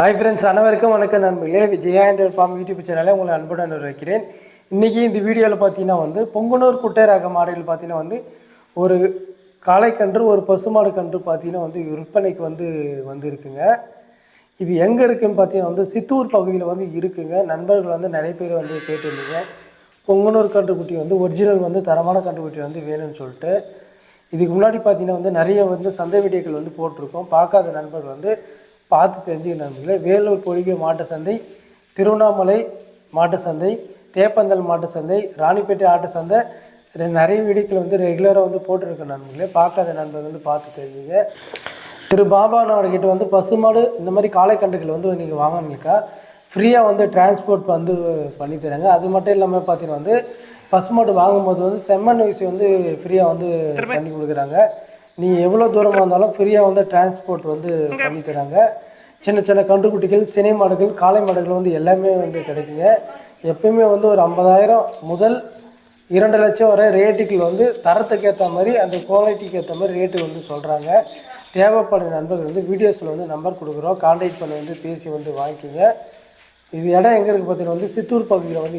Hi friends அனைவருக்கும் வணக்கம் நண்பர்களே. விஜயா என்ற ஃபார்ம் யூடியூப் சேனலை உங்களை அன்புடன் வைக்கிறேன் இன்றைக்கி இந்த வீடியோவில் பார்த்தீங்கன்னா வந்து பொங்கனூர் குட்டை ரக மாடுகள் பார்த்தீங்கன்னா வந்து ஒரு காளைக்கன்று ஒரு பசுமாடு கன்று பார்த்தீங்கன்னா வந்து விற்பனைக்கு வந்து வந்து இருக்குங்க இது எங்கே இருக்குதுன்னு பார்த்தீங்கன்னா வந்து சித்தூர் பகுதியில் வந்து இருக்குங்க. நண்பர்கள் வந்து நிறைய பேர் வந்து கேட்டிருந்தீங்க. பொங்கனூர் கன்றுக்குட்டி வந்து ஒரிஜினல் வந்து தரமான கன்றுக்குட்டி வந்து வேணும்னு சொல்லிட்டு. இதுக்கு முன்னாடி பார்த்தீங்கன்னா வந்து நிறைய வந்து சந்தை வீடியோக்கள் வந்து போட்டிருக்கோம். பார்க்காத நண்பர்கள் வந்து பார்த்து தெரிஞ்சுக்க நண்பர்களே வேலூர் பொழிகை மாட்டு சந்தை திருவண்ணாமலை மாட்டு சந்தை தேப்பந்தல் மாட்டு சந்தை ராணிப்பேட்டை ஆட்டு சந்தை நிறைய வீடியோக்கள் வந்து ரெகுலராக வந்து போட்டிருக்கேன் நண்பர்களே. பார்க்காத நண்பர்கள் வந்து பார்த்து தெரிஞ்சுங்க. திரு. பாபா நாடுகிட்ட வந்து பசுமாடு இந்த மாதிரி காளைக்கன்றுகள் வந்து நீங்கள் வாங்கினீங்கக்கா ஃப்ரீயாக வந்து டிரான்ஸ்போர்ட் வந்து பண்ணி தராங்க. அது மட்டும் இல்லாமல் பார்த்தீங்கன்னா வந்து பசுமாடு வாங்கும்போது வந்து செம்மண் வீசி வந்து ஃப்ரீயாக வந்து பண்ணி கொடுக்குறாங்க. நீங்கள் எவ்வளோ தூரமாக இருந்தாலும் ஃப்ரீயாக வந்து டிரான்ஸ்போர்ட் வந்து பண்ணி தராங்க. சின்ன சின்ன கன்றுக்குட்டிகள் சினை மாடுகள் காளை மாடுகள் வந்து எல்லாமே வந்து கிடைக்குங்க. எப்பயுமே வந்து ஒரு ஐம்பதாயிரம் முதல் இரண்டு லட்சம் வரை ரேட்டுகள் வந்து தரத்துக்கு ஏற்ற மாதிரி அந்த குவாலிட்டிக்கு ஏற்ற மாதிரி ரேட்டு வந்து சொல்கிறாங்க தேவைப்படுற நண்பர்கள் வந்து வீடியோஸில் வந்து நம்பர் கொடுக்குறோம். கான்டாக்ட் பண்ணி வந்து பேசி வந்து வாங்கிக்கோங்க. இது இடம் எங்கே இருக்குது பார்த்தீங்கன்னா வந்து சித்தூர் பகுதியில் வந்து